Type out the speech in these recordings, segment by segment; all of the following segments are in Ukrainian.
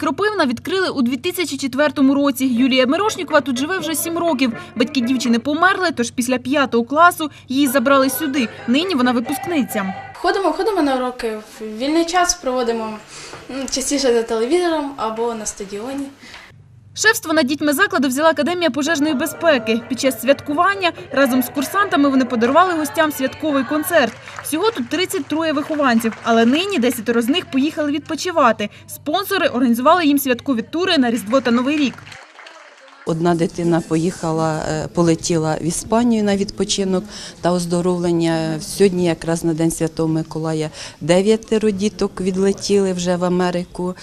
Кропивна відкрили у 2004 році. Юлія Мирошнікова тут живе вже сім років. Батьки дівчини померли, тож після п'ятого класу її забрали сюди. Нині вона випускниця. Ходимо, ходимо на уроки. Вільний час проводимо частіше за телевізором або на стадіоні. Шефство над дітьми закладу взяла Академія пожежної безпеки. Під час святкування разом з курсантами вони подарували гостям святковий концерт. Всього тут 33 вихованців, але нині 10 з них поїхали відпочивати. Спонсори організували їм святкові тури на Різдво та Новий рік. Одна дитина поїхала, е, полетіла в Іспанію на відпочинок та оздоровлення. Сьогодні, якраз на День Святого Миколая, дев'ятеро діток відлетіли вже в Америку.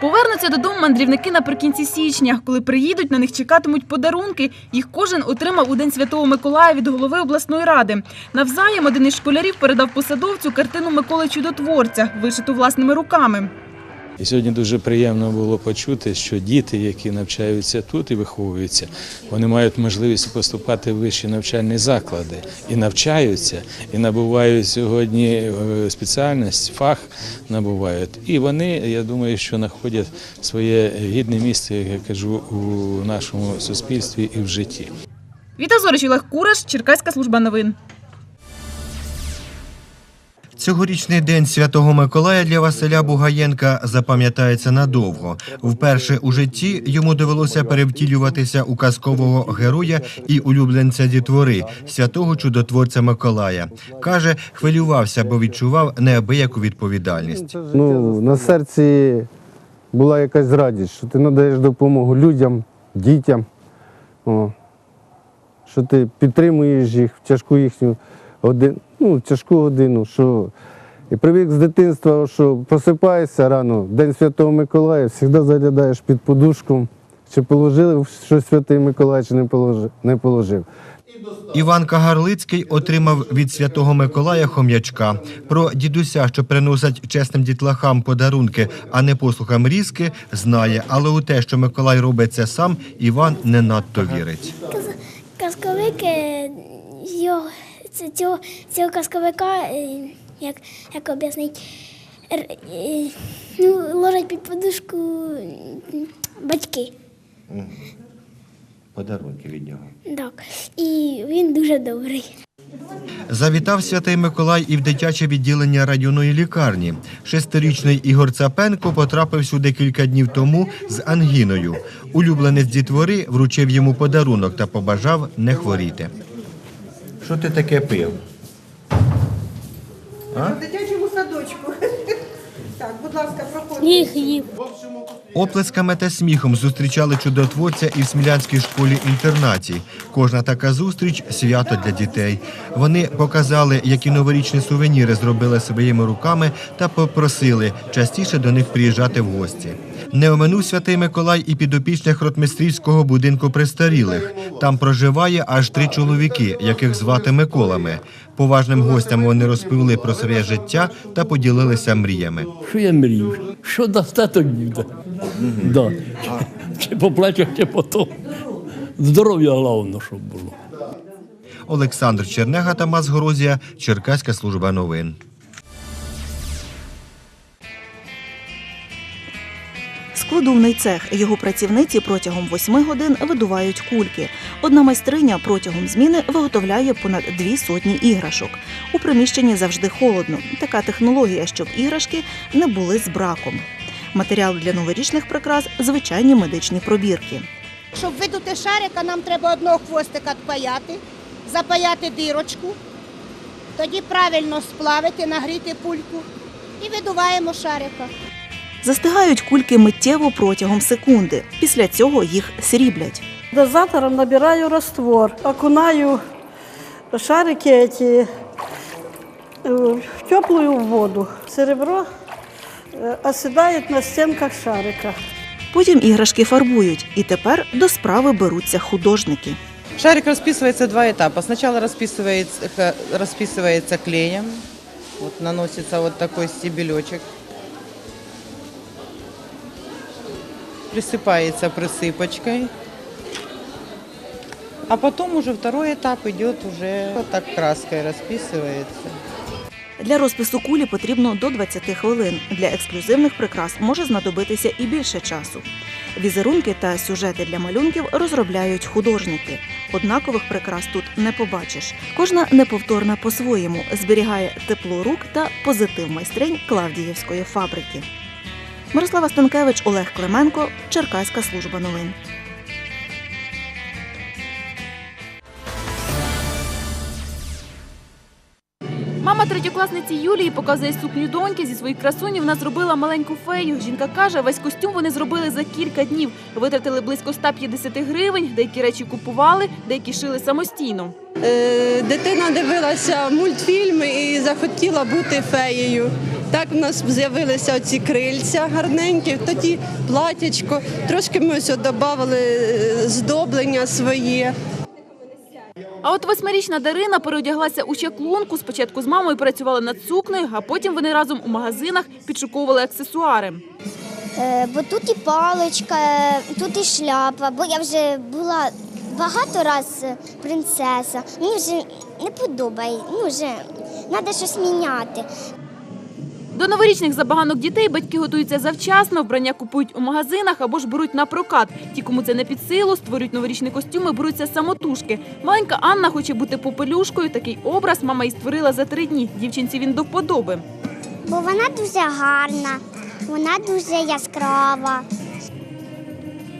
Повернуться додому мандрівники наприкінці січня. Коли приїдуть, на них чекатимуть подарунки. Їх кожен отримав у День Святого Миколая від голови обласної ради. Навзаєм один із школярів передав посадовцю картину Миколи Чудотворця, вишиту власними руками. І сьогодні дуже приємно було почути, що діти, які навчаються тут і виховуються, вони мають можливість поступати в вищі навчальні заклади і навчаються, і набувають сьогодні е, спеціальність, фах набувають. І вони, я думаю, що знаходять своє гідне місце, як я кажу, у нашому суспільстві і в житті. Віта Зорич, Олег Кураш, Черкаська служба новин. Цьогорічний день Святого Миколая для Василя Бугаєнка запам'ятається надовго. Вперше у житті йому довелося перевтілюватися у казкового героя і улюбленця дітвори святого чудотворця Миколая. Каже, хвилювався, бо відчував неабияку відповідальність. Ну, на серці була якась радість, що ти надаєш допомогу людям, дітям, о, що ти підтримуєш їх в тяжку їхню годину, ну, тяжку годину, що і привик з дитинства, що просипаєшся рано, День Святого Миколая, завжди заглядаєш під подушку, чи положили щось Святий Миколай, чи не положив. Не положив. Іван Кагарлицький отримав від святого Миколая хом'ячка. Про дідуся, що приносять чесним дітлахам подарунки, а не послухам різки, знає. Але у те, що Миколай робить це сам, Іван не надто вірить. казковик е, його, цього, цього казковика, е, як, як об'яснити, р- е, ну, ложать під подушку батьки. Подарунки від нього. Так. І він дуже добрий. Завітав святий Миколай і в дитяче відділення районної лікарні. Шестирічний Ігор Цапенко потрапив сюди кілька днів тому з ангіною. Улюбленець дітвори вручив йому подарунок та побажав не хворіти. Що ти таке пив? В дитячому садочку. Так, будь ласка, проходьте. Їх їв. Оплесками та сміхом зустрічали чудотворця і в Смілянській школі-інтернаті. Кожна така зустріч свято для дітей. Вони показали, які новорічні сувеніри зробили своїми руками та попросили частіше до них приїжджати в гості. Не оминув святий Миколай і підопічних ротмистрівського будинку престарілих. Там проживає аж три чоловіки, яких звати Миколами. Поважним гостям вони розповіли про своє життя та поділилися мріями. Що я мрію? Що достаток буде? Да. Чи по плечах, чи по тому. Здоров'я головне, щоб було. Олександр Чернега, Тамас Горозія, Черкаська служба новин. Складовний цех. Його працівниці протягом восьми годин видувають кульки. Одна майстриня протягом зміни виготовляє понад дві сотні іграшок. У приміщенні завжди холодно. Така технологія, щоб іграшки не були з браком. Матеріал для новорічних прикрас звичайні медичні пробірки. Щоб видути шарика, нам треба одного хвостика відпаяти, запаяти дирочку, тоді правильно сплавити, нагріти пульку і видуваємо шарика. Застигають кульки миттєво протягом секунди. Після цього їх сріблять. Дозатором набираю раствор, окунаю шарики эти э, в теплую воду. Серебро э, оседает на стенках шарика. Потім іграшки фарбують, і тепер до справи беруться художники. Шарик расписывается два этапа. Сначала расписывается, ка- расписывается клеем. Вот наносится вот такой Присыпается присыпочкой. А потом уже второй этап идет уже вот так краской расписывается. Для розпису кулі потрібно до 20 хвилин. Для ексклюзивних прикрас може знадобитися і більше часу. Візерунки та сюжети для малюнків розробляють художники. Однакових прикрас тут не побачиш. Кожна неповторна по-своєму зберігає тепло рук та позитив майстринь Клавдіївської фабрики. Мирослава Станкевич, Олег Клименко, Черкаська служба новин. Мама третьокласниці Юлії показує сукню доньки зі своїх красунів. Вона зробила маленьку фею. Жінка каже, весь костюм вони зробили за кілька днів. Витратили близько 150 гривень. Деякі речі купували, деякі шили самостійно. Е, Дитина дивилася мультфільми і захотіла бути феєю. Так в нас з'явилися оці крильця гарненькі, тоді платячко. Трошки ми ось додавали е, здоблення своє. А от восьмирічна Дарина переодяглася у чаклунку. Спочатку з мамою працювала над сукнею, а потім вони разом у магазинах підшуковували аксесуари. Е, бо тут і паличка, тут і шляпа, бо я вже була багато раз е, принцеса. Мені вже не подобає, ну вже треба щось міняти. До новорічних забаганок дітей батьки готуються завчасно, вбрання купують у магазинах або ж беруть на прокат. Ті, кому це не під силу, створюють новорічні костюми, беруться самотужки. Маленька Анна хоче бути попелюшкою. Такий образ мама і створила за три дні. Дівчинці він до вподоби. Бо вона дуже гарна, вона дуже яскрава.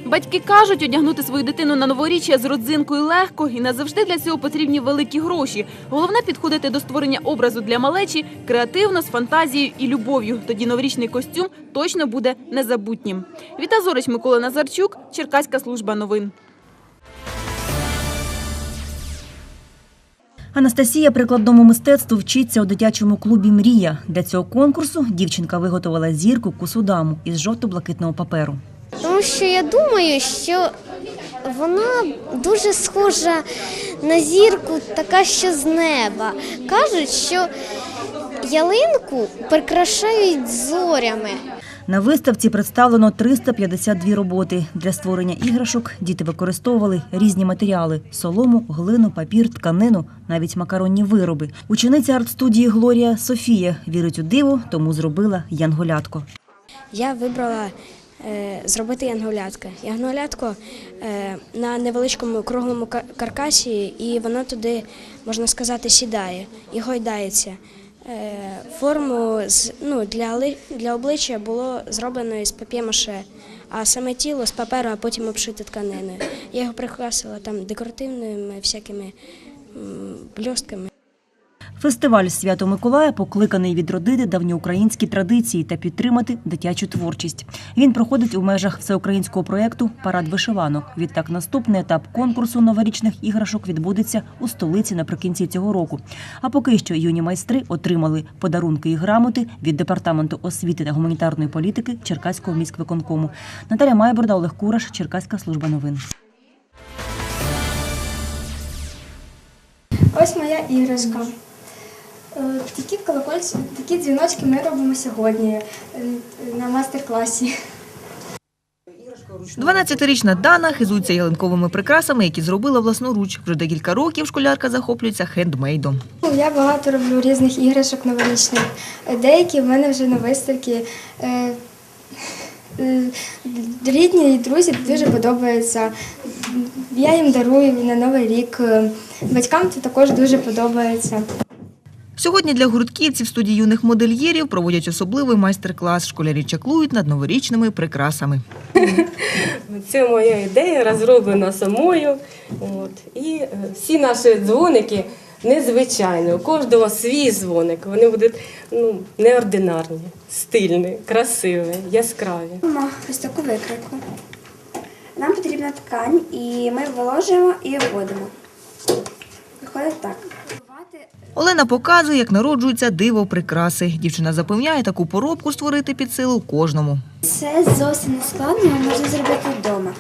Батьки кажуть, одягнути свою дитину на новоріччя з родзинкою легко і не завжди для цього потрібні великі гроші. Головне підходити до створення образу для малечі креативно, з фантазією і любов'ю. Тоді новорічний костюм точно буде незабутнім. Віта Зорич, Микола Назарчук, Черкаська служба новин. Анастасія прикладному мистецтву вчиться у дитячому клубі Мрія. Для цього конкурсу дівчинка виготовила зірку кусудаму із жовто-блакитного паперу. Тому що я думаю, що вона дуже схожа на зірку, така що з неба. Кажуть, що ялинку прикрашають зорями. На виставці представлено 352 роботи. Для створення іграшок діти використовували різні матеріали: солому, глину, папір, тканину, навіть макаронні вироби. Учениця арт-студії Глорія Софія вірить у диво, тому зробила янголятко. Я вибрала зробити янголятка. Янголятко е, на невеличкому круглому каркасі, і воно туди, можна сказати, сідає і гойдається. Е, форму ну, для, для обличчя було зроблено із пап'є-маше, а саме тіло з паперу, а потім обшите тканиною. Я його прикрасила там декоративними всякими бльостками. Фестиваль Свято Миколая покликаний відродити давньоукраїнські традиції та підтримати дитячу творчість. Він проходить у межах всеукраїнського проєкту Парад вишиванок. Відтак, наступний етап конкурсу новорічних іграшок відбудеться у столиці наприкінці цього року. А поки що юні майстри отримали подарунки і грамоти від департаменту освіти та гуманітарної політики Черкаського міськвиконкому. Наталя Майборда, Олег Кураш, Черкаська служба новин. Ось моя іграшка. Е, Такі колокольці, такі дзвіночки ми робимо сьогодні е, на мастер-класі. 12-річна Дана хизується ялинковими прикрасами, які зробила власноруч. Вже декілька років школярка захоплюється хендмейдом. Ну, Я багато роблю різних іграшок новорічних. Деякі в мене вже на виставці. Е, Рідні і друзі дуже подобаються. Я їм дарую на Новий рік. Батькам це також дуже подобається. Сьогодні для гуртківців студії юних модельєрів проводять особливий майстер-клас. Школярі чаклують над новорічними прикрасами. Це моя ідея, розроблена самою. От. І е, всі наші дзвоники незвичайні. У кожного свій дзвоник. Вони будуть ну, неординарні, стильні, красиві, яскраві. Маємо ось таку викройку. Нам потрібна ткань, і ми виложуємо і обводимо. Виходить так. Олена показує, як народжується диво прикраси. Дівчина запевняє, таку поробку створити під силу кожному. Це зовсім не складно, можна зробити вдома.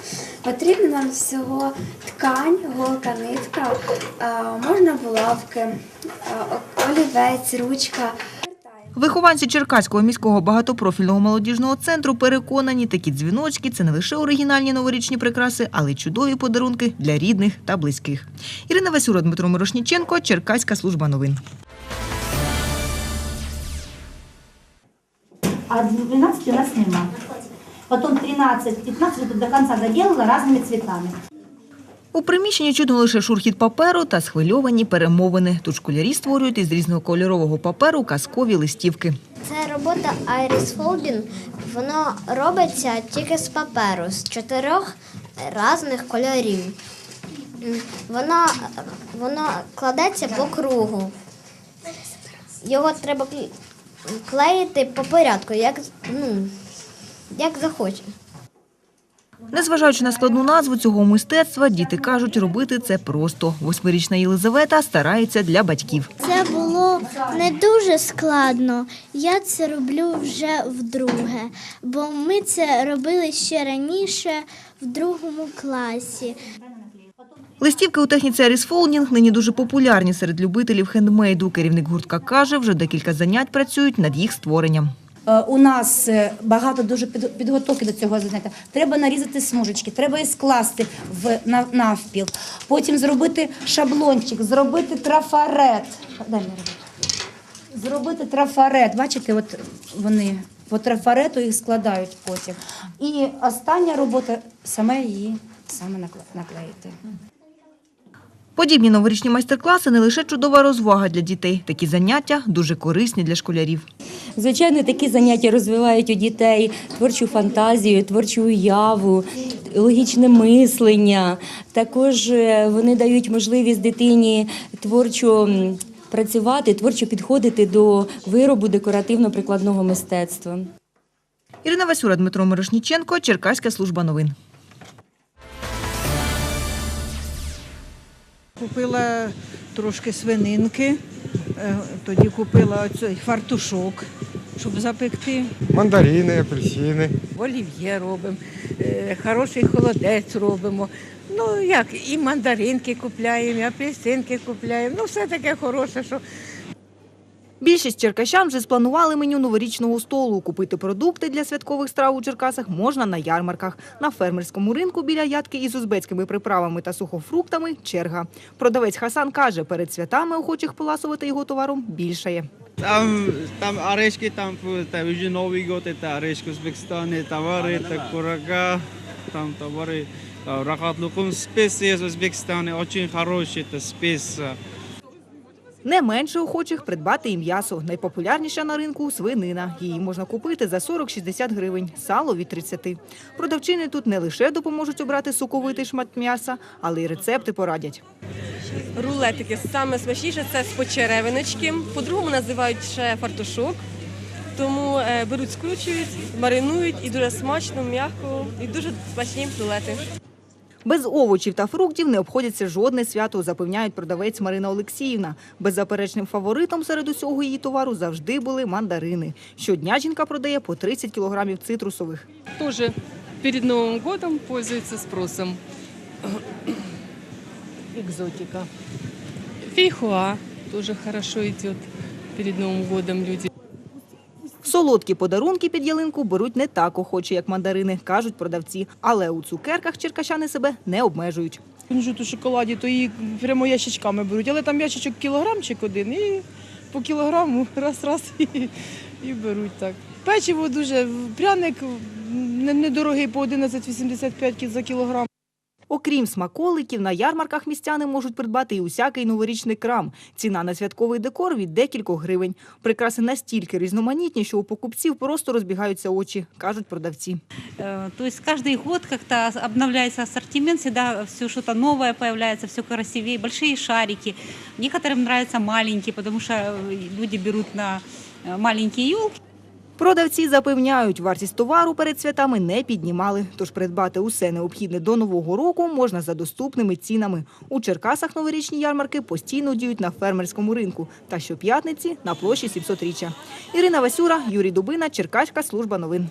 Потрібна нам всього ткань, голка, нитка, можна булавки, олівець, ручка. Вихованці Черкаського міського багатопрофільного молодіжного центру переконані, такі дзвіночки це не лише оригінальні новорічні прикраси, але й чудові подарунки для рідних та близьких. Ірина Васюра, Дмитро Мирошніченко, Черкаська служба новин. а 12 у нас нема. Потом 13, 15 до конца доделала разными цветами. У приміщенні чутно лише шурхіт паперу та схвильовані перемовини. Тут школярі створюють із різнокольорового паперу казкові листівки. Це робота Iris Folding. Воно робиться тільки з паперу, з чотирьох різних кольорів. Воно, воно кладеться по кругу. Його треба клеїти по порядку, як, ну, як захоче. Незважаючи на складну назву цього мистецтва, діти кажуть, робити це просто. Восьмирічна Єлизавета старається для батьків. Це було не дуже складно. Я це роблю вже вдруге, бо ми це робили ще раніше в другому класі. Листівки у техніці арісфолдінг нині дуже популярні серед любителів хендмейду. Керівник гуртка каже, вже декілька занять працюють над їх створенням. Е, У нас е, багато дуже підготовки до цього заняття. Треба нарізати смужечки, треба їх скласти в навпіл, потім зробити шаблончик, зробити трафарет. Зробити трафарет. Бачите, от вони по трафарету їх складають потім. І остання робота саме її саме наклеїти. Подібні новорічні майстер-класи не лише чудова розвага для дітей. Такі заняття дуже корисні для школярів. Звичайно, такі заняття розвивають у дітей творчу фантазію, творчу уяву, логічне мислення. Також е, вони дають можливість дитині творчо працювати, творчо підходити до виробу декоративно-прикладного мистецтва. Ірина Васюра, Дмитро Мирошніченко, Черкаська служба новин. Купила трошки свининки, е, тоді купила оцей фартушок, щоб запекти. Мандарини, апельсини. Олів'є робимо, е, хороший холодець робимо. Ну як, і мандаринки купляємо, і апельсинки купляємо. Ну все таке хороше, що Більшість черкащан вже спланували меню новорічного столу. Купити продукти для святкових страв у Черкасах можна на ярмарках. На фермерському ринку біля ядки із узбецькими приправами та сухофруктами – черга. Продавець Хасан каже, перед святами охочих поласувати його товаром більшає. Там, там орешки, там это уже Новый год, это орешки Узбекистана, товары, это курага, там товары, э, рахат лукум, специи из Узбекистана, очень хорошие, это специя. Не менше охочих придбати і м'ясо. Найпопулярніша на ринку – свинина. Її можна купити за 40-60 гривень, сало – від 30. Продавчини тут не лише допоможуть обрати соковитий шмат м'яса, але й рецепти порадять. Рулетики саме смачніше це з почеревиночки. По-другому називають ще фартушок. Тому е, беруть, скручують, маринують і дуже смачно, м'яко, і дуже смачні рулети. Без овочів та фруктів не обходяться жодне свято, запевняють продавець Марина Олексіївна. Беззаперечним фаворитом серед усього її товару завжди були мандарини. Щодня жінка продає по 30 кілограмів цитрусових. тоже перед Новым годом пользуется спросом. Экзотика. Фейхуа тоже хорошо идет перед Новым годом люди. Солодкі подарунки під ялинку беруть не так охоче, як мандарини, кажуть продавці. Але у цукерках черкащани себе не обмежують. кунжут у шоколаді, то її прямо ящичками беруть. Але там ящичок кілограмчик один і по кілограму раз-раз і, і беруть так. Печиво дуже, пряник недорогий по 11,85 за кілограм. Окрім смаколиків, на ярмарках містяни можуть придбати і усякий новорічний крам. Ціна на святковий декор від декількох гривень. Прикраси настільки різноманітні, що у покупців просто розбігаються очі, кажуть продавці. Э, То есть каждый год как-то обновляется ассортимент, всегда все что-то новое появляется, все красивее, большие шарики. Некоторым нравятся маленькие, потому что э, люди берут на э, маленькие елки. Продавці запевняють, вартість товару перед святами не піднімали, тож придбати усе необхідне до Нового року можна за доступними цінами. У Черкасах новорічні ярмарки постійно діють на фермерському ринку та щоп'ятниці на площі 700-річчя. Ірина Васюра, Юрій Дубина, Черкаська служба новин.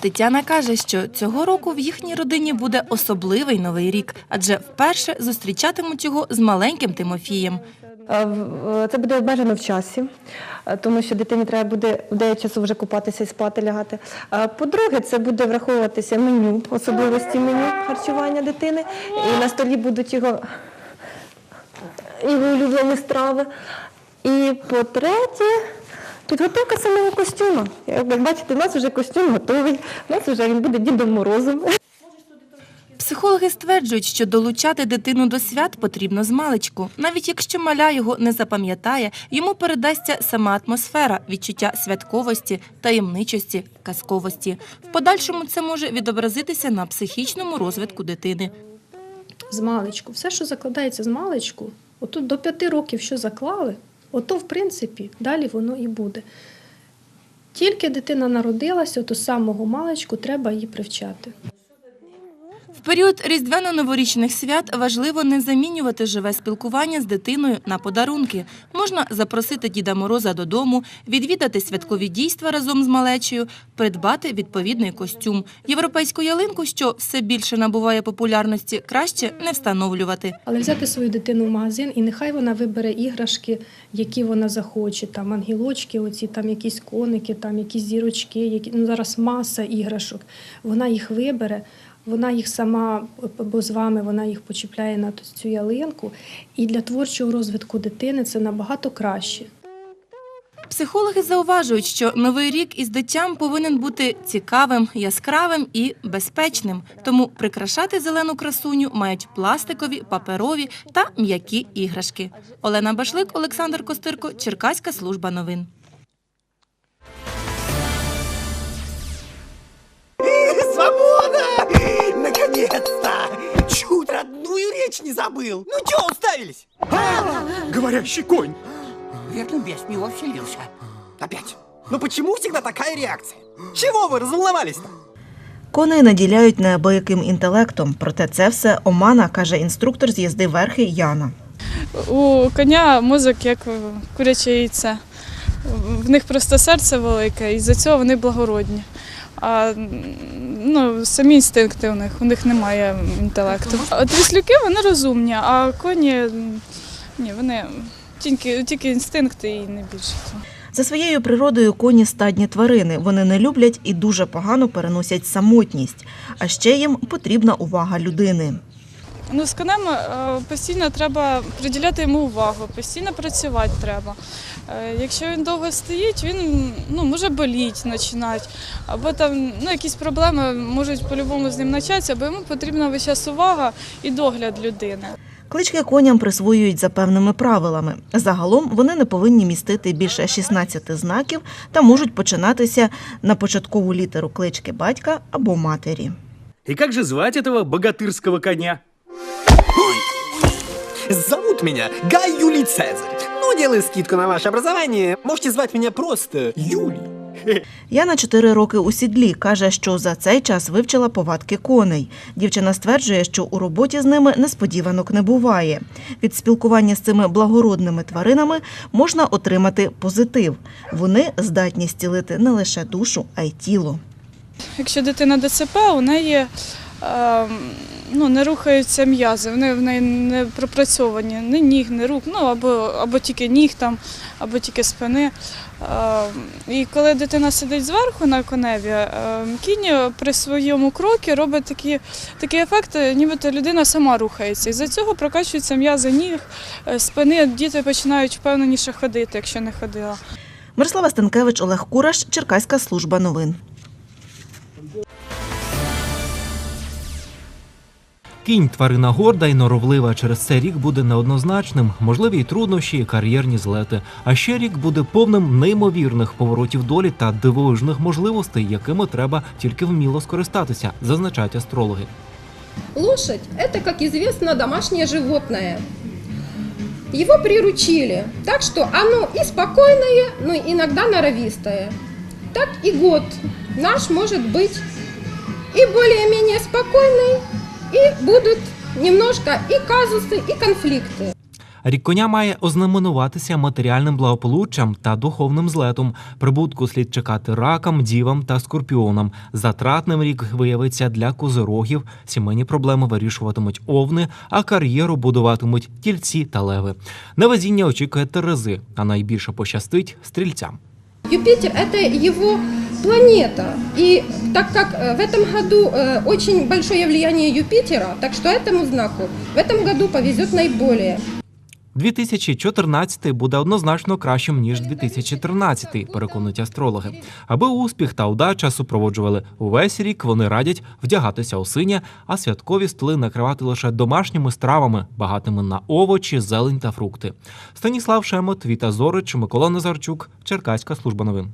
Тетяна каже, що цього року в їхній родині буде особливий новий рік, адже вперше зустрічатимуть його з маленьким Тимофієм. Е, в- Це буде обмежено в часі, е, тому що дитині треба буде в 9 часу вже купатися і спати лягати. Е, По-друге, це буде враховуватися меню, особливості меню харчування дитини. І на столі будуть його, його улюблені страви. І по-третє, підготовка самого костюму. Як бачите, у нас вже костюм готовий, у нас вже він буде Дідом Морозом. Психологи стверджують, що долучати дитину до свят потрібно з маличку. Навіть якщо маля його не запам'ятає, йому передасться сама атмосфера, відчуття святковості, таємничості, казковості. В подальшому це може відобразитися на психічному розвитку дитини. з маличку. Все, що закладається з маличку, отут до п'яти років, що заклали, ото, в принципі, далі воно і буде. Тільки дитина народилася, то самого маличку треба її привчати. Період різдвяно-новорічних свят важливо не замінювати живе спілкування з дитиною на подарунки. Можна запросити Діда Мороза додому, відвідати святкові дійства разом з малечею, придбати відповідний костюм. Європейську ялинку, що все більше набуває популярності, краще не встановлювати. Але взяти свою дитину в магазин, і нехай вона вибере іграшки, які вона захоче. Там ангелочки, оці, там якісь коники, там якісь зірочки, які ну зараз маса іграшок. Вона їх вибере. Вона їх сама або з вами вона їх почіпляє на цю ялинку. І для творчого розвитку дитини це набагато краще. Психологи зауважують, що новий рік із дитям повинен бути цікавим, яскравим і безпечним. Тому прикрашати зелену красуню мають пластикові, паперові та м'які іграшки. Олена Башлик, Олександр Костирко, Черкаська служба новин. Свобода! Наконец-то! Чуть родную речь не забыл. Ну чё уставились? А, говорящий конь. Верно, бес в него вселился. Опять. Ну почему всегда такая реакция? Чего вы разволновались-то? Коней наділяють неабияким інтелектом, проте це все омана, каже інструктор з їзди верхи Яна. У коня мозок як куряче яйце. В них просто серце велике, і за цього вони благородні. А ну, самі інстинкти у них, у них немає інтелекту. От віслюки вони розумні, а коні ні, вони тільки, тільки інстинкти і не більше. За своєю природою коні стадні тварини. Вони не люблять і дуже погано переносять самотність. А ще їм потрібна увага людини. Ну, з конем е, постійно треба приділяти йому увагу, постійно працювати треба. Е, Якщо він довго стоїть, він ну, може боліти починати, або там ну, якісь проблеми можуть по-любому з ним початися, або йому потрібна весь час увага і догляд людини. Клички коням присвоюють за певними правилами. Загалом вони не повинні містити більше 16 знаків та можуть починатися на початкову літеру клички батька або матері. И как же звать этого богатырского коня? Зовут меня Гай Юлий Цезарь. Делая скидку на ваше образование, можете звать меня просто Юлий. Яна 4 роки у сідлі каже, що за цей час вивчила повадки коней. Дівчина стверджує, що у роботі з ними несподіванок не буває. Від спілкування з цими благородними тваринами можна отримати позитив. Вони здатні зцілити не лише душу, а й тіло. Якщо дитина ДЦП, у неї е, ну, не рухаються м'язи, вони в неї не пропрацьовані, ні ніг, ні рук, ну або, або тільки ніг там, або тільки спини. Е, і коли дитина сидить зверху на коневі, е, кінь при своєму крокі робить такі, такі ефекти, нібито людина сама рухається. І за цього прокачуються м'язи ніг, е, спини, діти починають впевненіше ходити, якщо не ходила. Мирослава Станкевич, Олег Кураш, Черкаська служба новин. Кінь тварина горда і норовлива. Через це рік буде неоднозначним, можливі й труднощі, і кар'єрні злети. А ще рік буде повним неймовірних поворотів долі та дивовижних можливостей, якими треба тільки вміло скористатися, зазначають астрологи. Лошадь – это, как известно, домашнее животное. Его приручили, так что оно и спокойное, но иногда норовистое. Так и год наш может быть и более-менее спокойный, и будут немножко и казусы, и конфликты. Рік коня має ознаменуватися матеріальним благополуччям та духовним злетом. Прибутку слід чекати ракам, дівам та скорпіонам. Затратним рік виявиться для козирогів. Сімейні проблеми вирішуватимуть овни, а кар'єру будуватимуть тільці та леви. Невезіння очікує Терези, а найбільше пощастить стрільцям. Юпитер – это его планета. И так как э, в этом году э, очень большое влияние Юпитера, так что этому знаку в этом году повезет наиболее. 2014 буде однозначно кращим ніж 2013, переконують астрологи. Аби успіх та удача супроводжували увесь рік, вони радять вдягатися у синє, а святкові столи накривати лише домашніми стравами, багатими на овочі, зелень та фрукти. Станіслав Шемот, Віта Зорич, Микола Назарчук, Черкаська служба новин.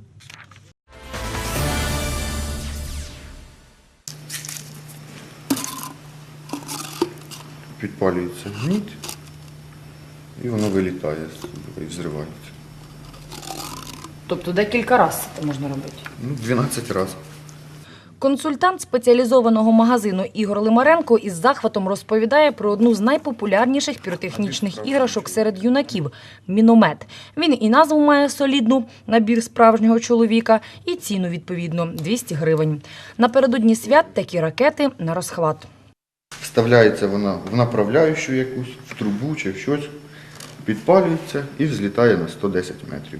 Підпалюється гніт, і воно вилітає і взривається. Тобто декілька разів це можна робити. Ну, 12 разів. Консультант спеціалізованого магазину Ігор Лимаренко із захватом розповідає про одну з найпопулярніших піротехнічних іграшок серед юнаків міномет. Він і назву має солідну набір справжнього чоловіка, і ціну відповідно 200 гривень. Напередодні свят такі ракети на розхват. Вставляється вона в направляючу якусь, в трубу чи в щось, підпалюється і взлітає на 110 метрів.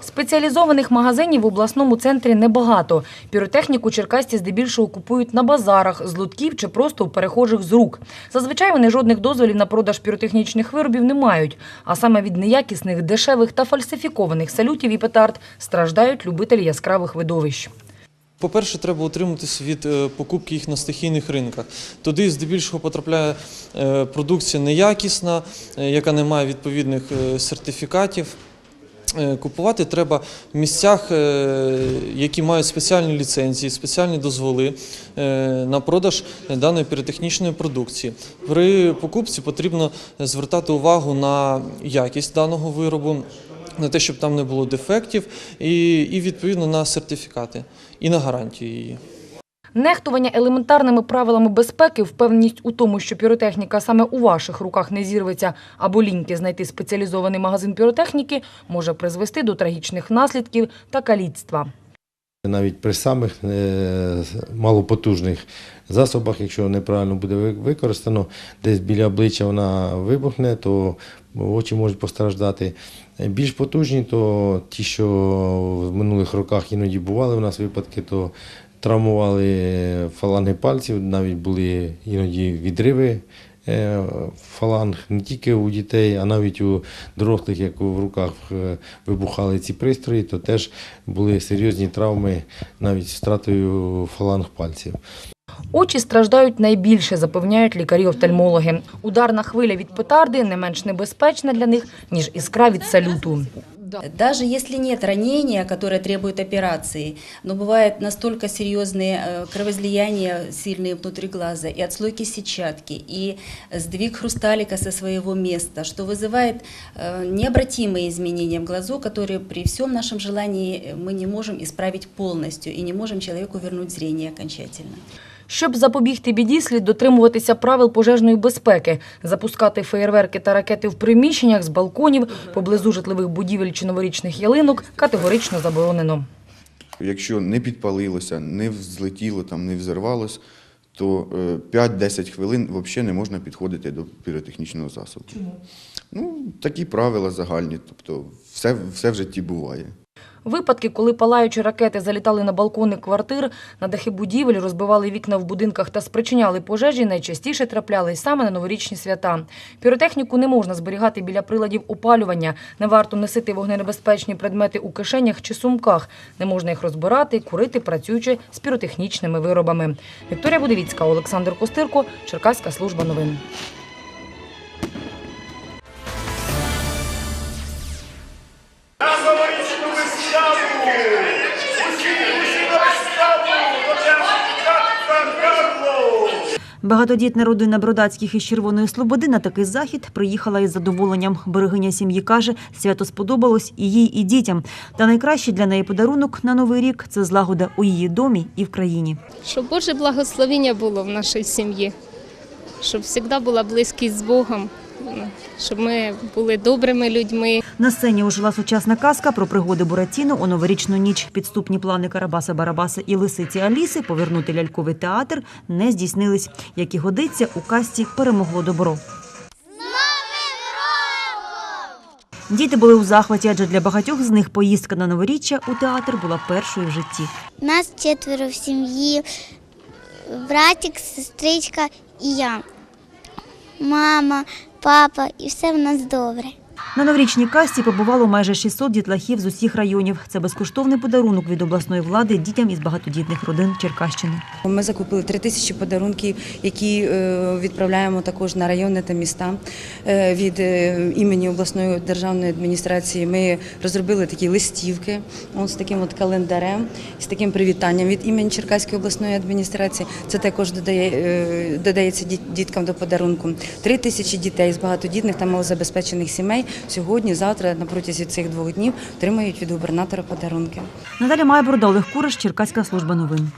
Спеціалізованих магазинів в обласному центрі небагато. Піротехніку черкасці здебільшого купують на базарах, з лотків чи просто у перехожих з рук. Зазвичай вони жодних дозволів на продаж піротехнічних виробів не мають. А саме від неякісних, дешевих та фальсифікованих салютів і петард страждають любителі яскравих видовищ. По-перше, треба утриматися від е, покупки їх на стихійних ринках. Туди здебільшого потрапляє е, продукція неякісна, е, яка не має відповідних сертифікатів. Купувати треба в місцях, які мають спеціальні ліцензії, спеціальні дозволи на продаж даної піротехнічної продукції. При покупці потрібно звертати увагу на якість даного виробу, на те, щоб там не було дефектів, і, і відповідно на сертифікати і на гарантію її. Нехтування елементарними правилами безпеки, впевненість у тому, що піротехніка саме у ваших руках не зірветься, або ліньки знайти спеціалізований магазин піротехніки, може призвести до трагічних наслідків та каліцтва. Навіть при самих е, малопотужних засобах, якщо неправильно буде використано, десь біля обличчя вона вибухне, то очі можуть постраждати. Більш потужні, то ті, що в минулих роках іноді бували у нас випадки, то травмували фаланги пальців, навіть були іноді відриви е, фаланг не тільки у дітей, а навіть у дорослих, як в руках е, вибухали ці пристрої, то теж були серйозні травми навіть з втратою фаланг пальців. Очі страждають найбільше, запевняють лікарі-офтальмологи. Ударна хвиля від петарди не менш небезпечна для них, ніж іскра від салюту. Даже если нет ранения, которое требует операции, но бывают настолько серьезные э, кровоизлияния сильные внутри глаза и отслойки сетчатки, и сдвиг хрусталика со своего места, что вызывает э, необратимые изменения в глазу, которые при всем нашем желании э, мы не можем исправить полностью и не можем человеку вернуть зрение окончательно. Щоб запобігти біді, слід дотримуватися правил пожежної безпеки, запускати феєрверки та ракети в приміщеннях з балконів, поблизу житлових будівель чи новорічних ялинок категорично заборонено. Якщо не підпалилося, не взлетіло, там, не взорвалось, то е, 5-10 хвилин взагалі не можна підходити до піротехнічного засобу. Чому? Ну, такі правила загальні, тобто все, все в житті буває. Випадки, коли палаючі ракети залітали на балкони квартир, на дахи будівель, розбивали вікна в будинках та спричиняли пожежі, найчастіше траплялись саме на новорічні свята. Піротехніку не можна зберігати біля приладів опалювання, не варто носити вогненебезпечні предмети у кишенях чи сумках, не можна їх розбирати, курити, працюючи з піротехнічними виробами. Вікторія Будовіцька, Олександр Костирко, Черкаська служба новин. Багатодітна родина Бродацьких із Червоної Слободи на такий захід приїхала із задоволенням. Берегиня сім'ї каже, свято сподобалось і їй, і дітям. Та найкращий для неї подарунок на новий рік це злагода у її домі і в країні. Щоб Боже благословення було в нашій сім'ї, щоб завжди була близькість з Богом, щоб ми були добрими людьми. На сцені ожила сучасна казка про пригоди Буратіно у новорічну ніч. Підступні плани Карабаса Барабаса і лисиці Аліси повернути ляльковий театр не здійснились. Як і годиться, у казці перемогло добро. Діти були у захваті, адже для багатьох з них поїздка на новоріччя у театр була першою в житті. Нас четверо в сім'ї, братик, сестричка і я. Мама, папа, і все в нас добре. На новорічній касті побувало майже 600 дітлахів з усіх районів. Це безкоштовний подарунок від обласної влади дітям із багатодітних родин Черкащини. Ми закупили три тисячі подарунків, які е, відправляємо також на райони та міста. Е, Від е, імені обласної державної адміністрації ми розробили такі листівки з таким от календарем, з таким привітанням від імені Черкаської обласної адміністрації. Це також додає, додається діткам до подарунку. Три тисячі дітей з багатодітних та малозабезпечених сімей сьогодні, завтра, на протязі цих двох днів отримають від губернатора подарунки. Надалі має Борода Олег Куриш, Черкаська служба новин.